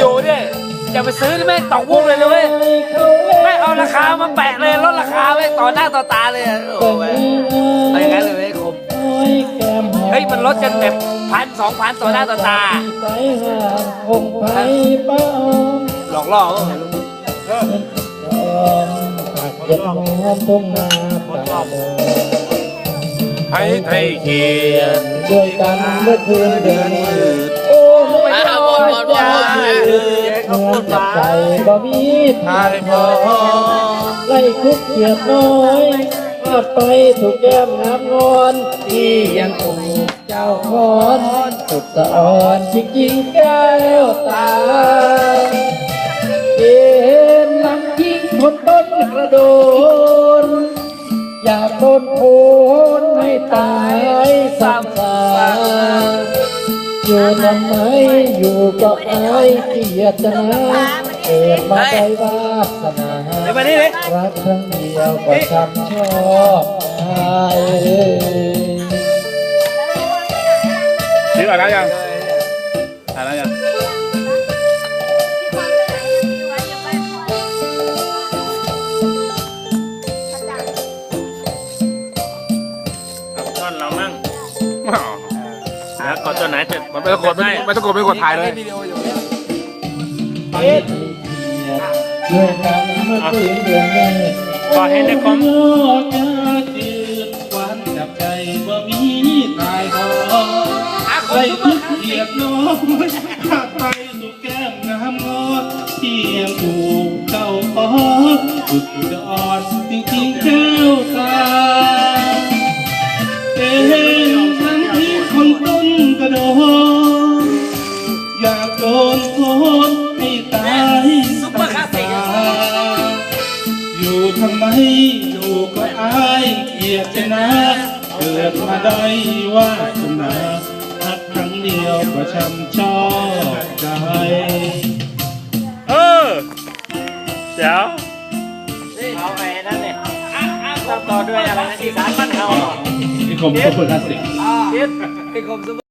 อยู่ๆเนี่ยจะไปซื้อนี่แม่งตกวุ้งเลยนะเว้ยแม่งเอาราคามาแปะเลยลดราคาแม่งต่อหน้าต่อตาเลยอะโอ้โหแม่งเอาอย่างนั้นเลยเว้ยคมเฮ้ยมันลดกันแบบพันสองพันต่อหน้าต่อตา หลอกล่อเขาไงลูกปากเย็นหอมทุ่งนาป่าเดินไทยไทยเขียน ด้วยกันเมื่อคืนเดือน เมืองจับใจบ่มีทาทางยพพออไล่คุกเกียดน้อยมาไปถูกแก้มน้ำงอนที่ยังคงเจ้าคอนสุดสะอ่อนจริงๆแก้วตาเห็นลำยิงคนต้นกระโดนอยากโดนโคนให้ตายซ้ำซา กอยู่ทำไมอยู่ก็อายเกียดจะนะเกิดมาได้วาสนารักครั้งเดียวก็ช้ำชอบอายซื้ออะไรยังอะไรยังท่อนเรามั่ง แล้วกดตัวไหนจะมันไม่ต้องกดไม่ไม่ต้องกดไม่กดถ่ายเลย วิดีโออยู่ด้วยกันเมื่อคืนเดือนเมษขอให้ได้คอมโอ้จะจืดหวานจับใจว่ามีตายพอใส่ทุกเกียดน้องข้าไปสู่แก้มน้ำงอดเทียงถูกเจ้าขอสุดยอดจริงๆแก้วตาากโดนโคนให้ตายตาอยู่ทำไมอยู่ก็อายเกลียดจะนะเกิดมาได้ว่าสนารักครั้งเดียวก็ช้ำชอบใจเออเดี๋ยวเอาไปนั่นเนี่ยต่อด้วยอะไรนะอีสานบ้านเฮานี่ผมก็คนละสิอ่าเฮ็ดให้คมสม